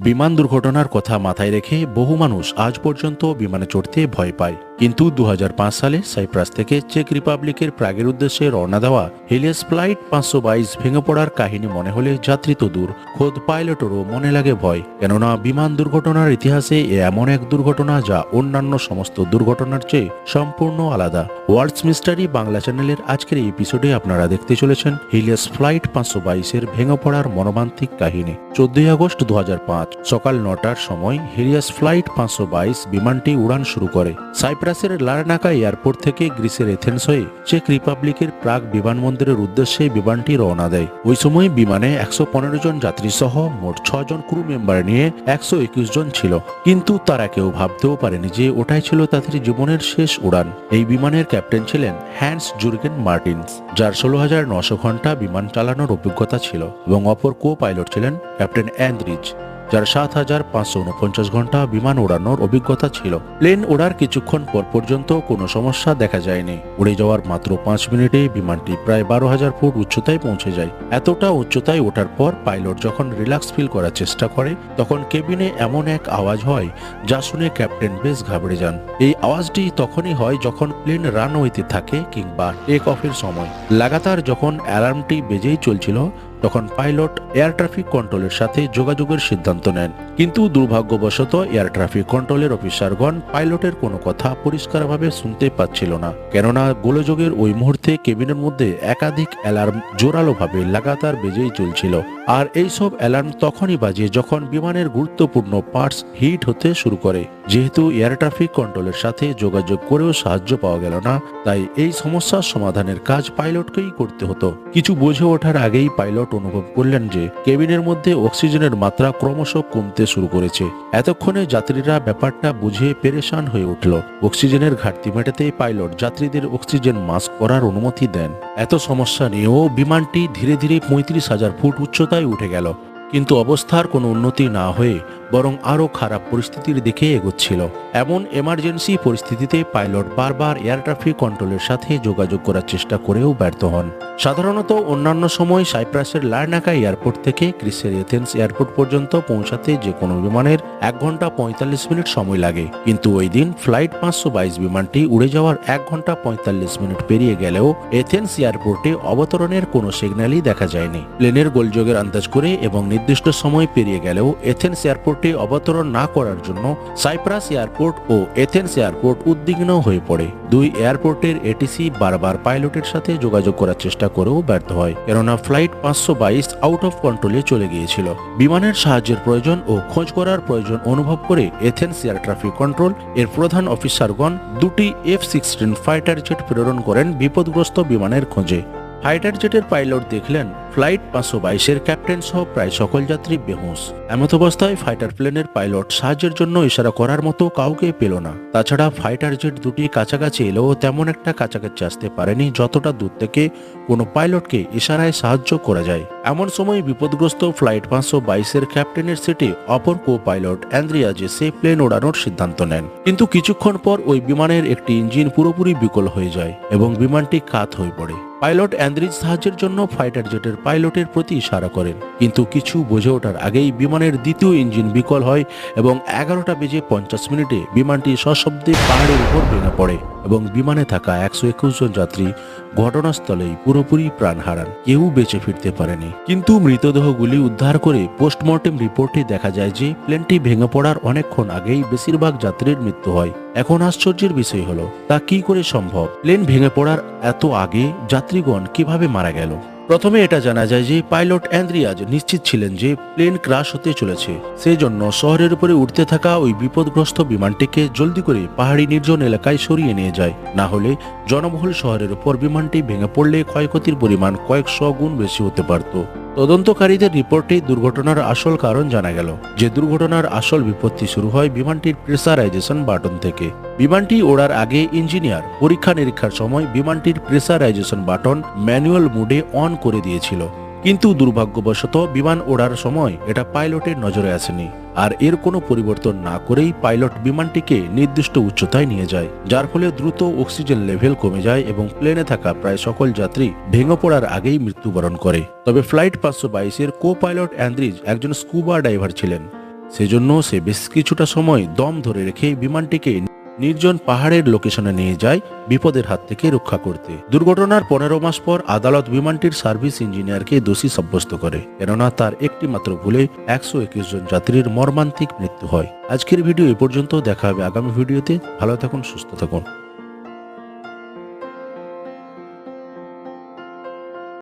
বিমান দুর্ঘটনার কথা মাথায় রেখে বহু মানুষ আজ পর্যন্ত বিমানে চড়তে ভয় পায়। কিন্তু দু হাজার পাঁচ সালে সাইপ্রাস থেকে চেক রিপাবলিকের প্রাগের উদ্দেশ্যে রওনা দেওয়া হেলিয়াস ফ্লাইট পাঁচশো বাইশ ভেঙে পড়ার কাহিনী মনে হলে যাত্রী তো দূর, খোদ পাইলটেরও মনে লাগে ভয়। কেননা বিমান দুর্ঘটনার ইতিহাসে এ এমন এক দুর্ঘটনা যা অন্যান্য সমস্ত দুর্ঘটনার চেয়ে সম্পূর্ণ আলাদা। ওয়ার্ল্ডস মিস্টারি বাংলা চ্যানেলের আজকের এই এপিসোডে আপনারা দেখতে চলেছেন হিলিয়াস ফ্লাইট পাঁচশো বাইশের ভেঙে পড়ার মনোমান্তিক কাহিনী। চোদ্দই আগস্ট দু হাজার পাঁচ, সকাল নটার সময় হিলিয়াস ফ্লাইট পাঁচশো বাইশ বিমানটি উড়ান শুরু করে। সাইপ্রাসের লারনাকা এয়ারপোর্ট থেকে গ্রিসের এথেন্স হয়ে চেক রিপাবলিকের প্রাগ বিমানবন্দরের উদ্দেশ্যে বিমানটি রওনা দেয়। ওই সময় বিমানে একশো পনেরো জন যাত্রী সহ মোট ছজন ক্রু মেম্বার নিয়ে একশো একুশ জন ছিল। কিন্তু তারা কেউ ভাবতেও পারেনি যে ওটাই ছিল তাদের জীবনের শেষ উড়ান। এই বিমানের ক্যাপ্টেন ছিলেন হ্যান্স জুর্গেন মার্টিন্স, যার ষোলো হাজার নশো ঘণ্টা বিমান চালানোর অভিজ্ঞতা ছিল এবং অপর কো পাইলট ছিলেন ক্যাপ্টেন অ্যান্দ্রিজ যার সাত হাজার পাঁচশো উনপঞ্চাশ ঘণ্টা বিমান ওড়ানোর অভিজ্ঞতা ছিল। প্লেন ওড়ার কিছুক্ষণ পর পর্যন্ত কোনো সমস্যা দেখা যায়নি। উড়ে যাওয়ার মাত্র পাঁচ মিনিটে বিমানটি প্রায় বারো হাজার ফুট উচ্চতায় পৌঁছে যায়। এতটা উচ্চতায় ওঠার পর পাইলট যখন রিল্যাক্স ফিল করার চেষ্টা করে, তখন কেবিনে এমন এক আওয়াজ হয় যা শুনে ক্যাপ্টেন বেশ ঘাবড়ে যান। এই আওয়াজটি তখনই হয় যখন প্লেন রানওয়েতে থাকে কিংবা টেক অফের সময়। লাগাতার যখন অ্যালার্মটি বেজেই চলছিল তখন পাইলট এয়ার ট্রাফিক কন্ট্রোলের সাথে যোগাযোগের সিদ্ধান্ত নেন। কিন্তু দুর্ভাগ্যবশত এয়ার ট্রাফিক কন্ট্রোলের অফিসারগণ পাইলটের কোনো কথা পরিষ্কারভাবে শুনতে পাচ্ছিল না। কেননা গোলযোগের ওই মুহূর্তে কেবিনের মধ্যে একাধিক অ্যালার্ম জোরালোভাবে লাগাতার বেজেই চলছিল। আর এইসব অ্যালার্ম তখনই বাজে যখন বিমানের গুরুত্বপূর্ণ পার্টস হিট হতে শুরু করে। যেহেতু এয়ার ট্রাফিক কন্ট্রোলের সাথে যোগাযোগ করেও সাহায্য পাওয়া গেল না, তাই এই সমস্যার সমাধানের কাজ পাইলটকেই করতে হতো। কিছু বুঝে ওঠার আগেই পাইলট অনুভব করলেন যে, কেবিনের মধ্যে অক্সিজেনের মাত্রা ক্রমশ কমতে শুরু করেছে। এতক্ষণে যাত্রীরা ব্যাপারটা বুঝে পেরেশান হয়ে উঠল। অক্সিজেনের ঘাটতি মেটাতে পাইলট যাত্রীদের অক্সিজেন মাস্ক পরার অনুমতি দেন। এত সমস্যা নিয়েও বিমানটি ধীরে ধীরে পঁয়ত্রিশ হাজার ফুট উচ্চতায় উঠে গেল কিন্তু অবস্থার কোনো উন্নতি না হয়ে বরং আরও খারাপ পরিস্থিতির দিকে এগোচ্ছিল। এমন এমার্জেন্সি পরিস্থিতিতে পাইলট বারবার এয়ার ট্রাফিক কন্ট্রোলের সাথে যোগাযোগ করার চেষ্টা করেও ব্যর্থ হন। সাধারণত অন্যান্য সময় সাইপ্রাসের লার্নাকা এয়ারপোর্ট থেকে ক্রিসের এথেন্স এয়ারপোর্ট পর্যন্ত পৌঁছাতে যে কোনো বিমানের এক ঘণ্টা পঁয়তাল্লিশ মিনিট সময় লাগে। কিন্তু ওই দিন ফ্লাইট পাঁচশো বাইশ বিমানটি উড়ে যাওয়ার এক ঘণ্টা পঁয়তাল্লিশ মিনিট পেরিয়ে গেলেও এথেন্স এয়ারপোর্টে অবতরণের কোনো সিগন্যালই দেখা যায়নি। প্লেনের গোলযোগের আন্দাজ করে এবং নির্দিষ্ট সময় পেরিয়ে গেলেও এথেন্স এয়ারপোর্টে অবতরণ না করার জন্য সাইপ্রাস এয়ারপোর্ট ও এথেন্স এয়ারপোর্ট উদ্বিগ্ন হয়ে পড়ে। দুই এয়ারপোর্টের এটিসি বারবার পাইলটের সাথে যোগাযোগ করার চেষ্টা করেও ব্যর্থ হয়, কেননা ফ্লাইট পাঁচশো বাইশ আউট অফ কন্ট্রোলে চলে গিয়েছিল। বিমানের সাহায্যের প্রয়োজন ও খোঁজ করার প্রয়োজন অনুভব করে এথেন্স এয়ার ট্রাফিক কন্ট্রোল এর প্রধান অফিসারগণ দুটি এফ সিক্সটিন ফাইটার জেট প্রেরণ করেন বিপদগ্রস্ত বিমানের খোঁজে। ফাইটার জেটের পাইলট দেখলেন ফ্লাইট পাঁচশো বাইশের ক্যাপ্টেন সহ প্রায় সকল যাত্রী বেহুশ। এমত অবস্থায় ফাইটার প্লেনের পাইলট সাহায্যের জন্য ইশারা করার মতো কাউকে পেল না। তাছাড়া ফাইটার জেট দুটি কাছাকাছি এলেও তেমন একটা কাছাকাছি আসতে পারেনি যতটা দূর থেকে কোনো পাইলটকে ইশারায় সাহায্য করা যায়। এমন সময় বিপদগ্রস্ত ফ্লাইট পাঁচশো বাইশের ক্যাপ্টেনের সিটে অপর কো পাইলট অ্যান্দ্রিয়াজে সে প্লেন ওড়ানোর সিদ্ধান্ত নেন। কিন্তু কিছুক্ষণ পর ওই বিমানের একটি ইঞ্জিন পুরোপুরি বিকল হয়ে যায় এবং বিমানটি কাত হয়ে পড়ে। পাইলট অ্যান্দ্রিজ সাহায্যের জন্য ফাইটার জেটের পাইলটের প্রতি ইশারা করেন। কিন্তু কিছু বোঝে ওঠার আগেই বিমানের দ্বিতীয় ইঞ্জিন বিকল হয় এবং এগারোটা বেজে পঞ্চাশ মিনিটে বিমানটি সশব্দে পাহাড়ের উপর ভেঙে পড়ে এবং বিমানে থাকা একশো একুশ জন যাত্রী ঘটনাস্থলেই পুরোপুরি প্রাণ হারান। কেউ বেঁচে ফিরতে পারেনি। কিন্তু মৃতদেহগুলি উদ্ধার করে পোস্টমর্টেম রিপোর্টে দেখা যায় যে প্লেনটি ভেঙে পড়ার অনেকক্ষণ আগেই বেশিরভাগ যাত্রীর মৃত্যু হয়। এখন আশ্চর্যের বিষয় হলো, তা কি করে সম্ভব? প্লেন ভেঙে পড়ার এত আগে যাত্রীগণ কীভাবে মারা গেল? প্রথমে এটা জানা যায় যে পাইলট অ্যান্দ্রিয়াজ নিশ্চিত ছিলেন যে প্লেন ক্রাশ হতে চলেছে। সেই জন্য শহরের উপরে উঠতে থাকা ওই বিপদগ্রস্ত বিমানটিকে জলদি করে পাহাড়ি নির্জন এলাকায় সরিয়ে নিয়ে যায়। না হলে জনবহুল শহরের উপর বিমানটি ভেঙে পড়লে ক্ষয়ক্ষতির পরিমাণ কয়েকশো গুণ বেশি হতে পারত। তদন্তকারীদের রিপোর্টে দুর্ঘটনার আসল কারণ জানা গেল। যে দুর্ঘটনার আসল বিপত্তি শুরু হয় বিমানটির প্রেসারাইজেশন বাটন থেকে। বিমানটি ওড়ার আগে ইঞ্জিনিয়ার পরীক্ষা নিরীক্ষার সময় বিমানটির প্রেসারাইজেশন বাটন ম্যানুয়াল মুডে অন করে দিয়েছিল। কিন্তু দুর্ভাগ্যবশত বিমান ওড়ার সময় এটা পাইলটের নজরে আসেনি। আর এর কোনো পরিবর্তন না করেই পাইলট বিমানটিকে নির্দিষ্ট উচ্চতায় নিয়ে যায়, যার ফলে দ্রুত অক্সিজেন লেভেল কমে যায় এবং প্লেনে থাকা প্রায় সকল যাত্রী ভেঙে পড়ার আগেই মৃত্যুবরণ করে। তবে ফ্লাইট পাঁচশো বাইশের কো পাইলট অ্যান্দ্রিজ একজন স্কুবা ড্রাইভার ছিলেন। সেজন্য সে বেশ কিছুটা সময় দম ধরে রেখে বিমানটিকে নির্জন পাহাড়ের লোকেশনে নিয়ে যায় বিপদের হাত থেকে রক্ষা করতে। দুর্ঘটনার পনেরো মাস পর আদালত বিমানটির সার্ভিস ইঞ্জিনিয়ারকে দোষী সাব্যস্ত করে, কেননা তার একটি মাত্র ভুলে একশো একুশ জন যাত্রীর মর্মান্তিক মৃত্যু হয়। আজকের ভিডিও এ পর্যন্ত, দেখা হবে আগামী ভিডিওতে। ভালো থাকুন, সুস্থ থাকুন।